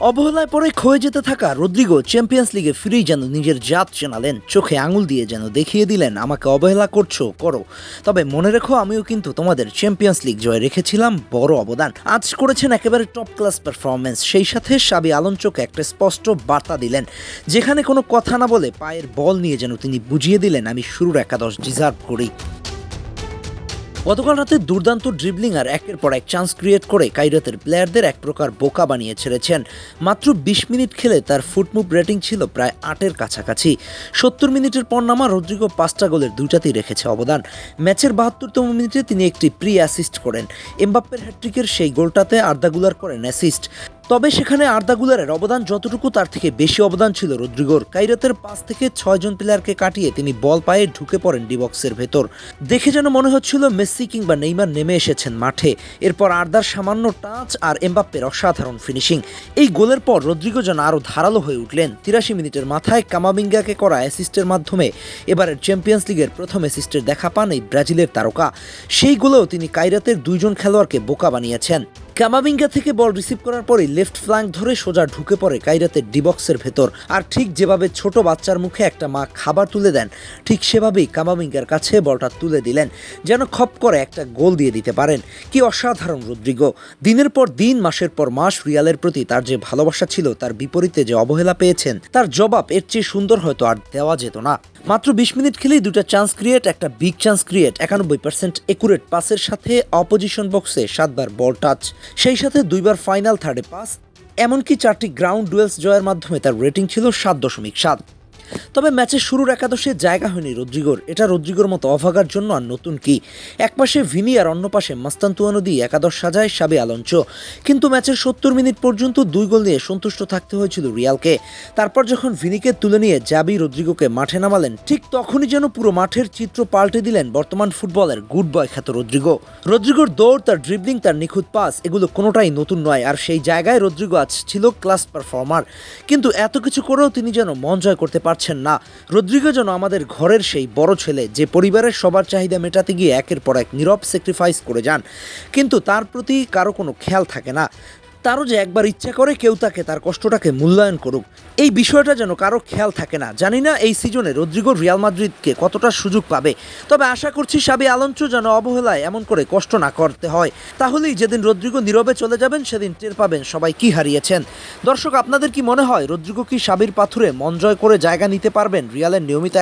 অবহেলায় পরে ক্ষয়ে যেতে থাকা রদ্রিগো চ্যাম্পিয়ন্স লিগে ফিরেই যেন নিজের জাত চেনালেন, চোখে আঙুল দিয়ে যেন দেখিয়ে দিলেন, আমাকে অবহেলা করছ, করো। তবে মনে রেখো, আমিও কিন্তু তোমাদের চ্যাম্পিয়ন্স লিগ জয়ে রেখেছিলাম, বড় অবদান। আজ করেছেন একেবারে টপ ক্লাস পারফরমেন্স সেই সাথে সাবি আলোচক একটা স্পষ্ট বার্তা দিলেন, যেখানে কোনো কথা না বলে পায়ের বল নিয়ে যেন তিনি বুঝিয়ে দিলেন, আমি শুরুর একাদশ ডিজার্ভ করি। গতকাল রাতে দুর্দান্ত ড্রিবলিং আর একের পর এক চান্স ক্রিয়েট করে কাইরাতের প্লেয়ারদের এক প্রকার বোকা বানিয়ে ছেড়েছেন। মাত্র বিশ মিনিট খেলে তার ফুটমুভ রেটিং ছিল প্রায় আটের কাছাকাছি। সত্তর মিনিটের পর নামা রদ্রিগো পাঁচটা গোলের দুইটাতেই রেখেছে অবদান। ম্যাচের বাহাত্তরতম মিনিটে তিনি একটি প্রি অ্যাসিস্ট করেন। এমবাপ্পের হ্যাট্রিকের সেই গোলটাতে আর্দাগুলার করেন অ্যাসিস্ট তবে সেখানে আর্দাগুলারের অবদান যতটুকু তার থেকে বেশি অবদান ছিল রদ্রিগোর। কাইরাতের পাঁচ থেকে ছয়জন প্লেয়ারকে কাটিয়ে তিনি বল পায়ে ঢুকে পড়েন ডিবক্সের ভেতর। দেখে যেন মনে হচ্ছিল মেসি কিংবা নেইমার নেমে এসেছেন মাঠে। এরপর আর্দার সামান্য টাচ আর এমবাপ্পের অসাধারণ ফিনিশিং। এই গোলের পর রদ্রিগো যেন আরও ধারালো হয়ে উঠলেন। তিরাশি মিনিটের মাথায় কামাবিঙ্গাকে করা অ্যাসিস্টের মাধ্যমে এবারের চ্যাম্পিয়ন্স লিগের প্রথম অ্যাসিস্টের দেখা পান এই ব্রাজিলের তারকা। সেই গোলেও তিনি কাইরাতের দুইজন খেলোয়াড়কে বোকা বানিয়েছেন। কামাবিঙ্গা থেকে বল রিসিভ করার পরেই লেফট ফ্ল্যাঙ্ক ধরে সোজা ঢুকে পড়ে কাইরাতের ডিবক্সের ভেতর। আর ঠিক যেভাবে ছোট বাচ্চার মুখে একটা মা খাবার তুলে দেন, ঠিক সেভাবেই কামাবিঙ্গার কাছে বলটা তুলে দিলেন, যেন খপ করে একটা গোল দিয়ে দিতে পারেন। কি অসাধারণ, রদ্রিগো! দিনের পর দিন, মাসের পর মাস রিয়ালের প্রতি তার যে ভালোবাসা ছিল, তার বিপরীতে যে অবহেলা পেয়েছেন, তার জবাব এর চেয়ে সুন্দর হয়তো আর দেওয়া যেত না। মাত্র বিশ মিনিট খেলেই দুটা চান্স ক্রিয়েট একটা বিগ চান্স ক্রিয়েট একানব্বই পার্সেন্ট একুরেট পাসের সাথে অপোজিশন বক্সে সাতবার বল টাচ সেই সাথে দুইবার ফাইনাল থার্ডে পাস এমনকি চারটি গ্রাউন্ড ডুয়েলস জয়ের মাধ্যমে তার রেটিং ছিল সাত দশমিক সাত। তবে ম্যাচের শুরুর একাদশে জায়গা হয়নি রদ্রিগোর। এটা রদ্রিগোর মতো অভাগার জন্য আর নতুন কি। একপাশে ভিনি আর অন্য পাশে মাস্তান্তুয়ানো দিয়ে একাদশ সাজায় সাবে আলঞ্চ। কিন্তু ম্যাচের সত্তর মিনিট পর্যন্ত দুই গোল নিয়ে সন্তুষ্ট থাকতে হয়েছিল রিয়ালকে। তারপর যখন ভিনিকে তুলে নিয়ে জাবি রদ্রিগোকে মাঠে নামালেন, ঠিক তখনই যেন পুরো মাঠের চিত্র পাল্টে দিলেন বর্তমান ফুটবলের গুড বয় খ্যাত রদ্রিগো। রদ্রিগোর দৌড়, তার ড্রিবলিং তার নিখুঁত পাস এগুলো কোনোটাই নতুন নয়, আর সেই জায়গায় রদ্রিগো আজ ছিল ক্লাস পারফর্মার কিন্তু এত কিছু করেও তিনি যেন মন জয় করতে পারছেন না। রদ্রিগো যেন আমাদের ঘরের সেই বড় ছেলে, যে পরিবারের সবার চাহিদা মেটাতে গিয়ে একের পর এক নীরব স্যাক্রিফাইস করে যান। কিন্তু তার প্রতি কারও কোনো খেয়াল থাকে না। তারও যে একবার ইচ্ছা করে কেউ তাকে তার কষ্টটাকে মূল্যায়ন করুক, এই বিষয়টা যেন কারও খেয়াল থাকে না। জানি না এই সিজনে রদ্রিগো রিয়াল মাদ্রিদকে কতটা সুযোগ পাবে, তবে আশা করছি সাবি আলঞ্চ যেন অবহেলায় এমন করে কষ্ট না করতে হয়। তাহলেই যেদিন রদ্রিগো নীরবে চলে যাবেন, সেদিন টের পাবেন সবাই কি হারিয়েছেন। দর্শক, আপনাদের কি মনে হয়, রদ্রিগো কি সাবির পাথুরে মন জয় করে জায়গা নিতে পারবেন? রিয়ালের নিয়মিত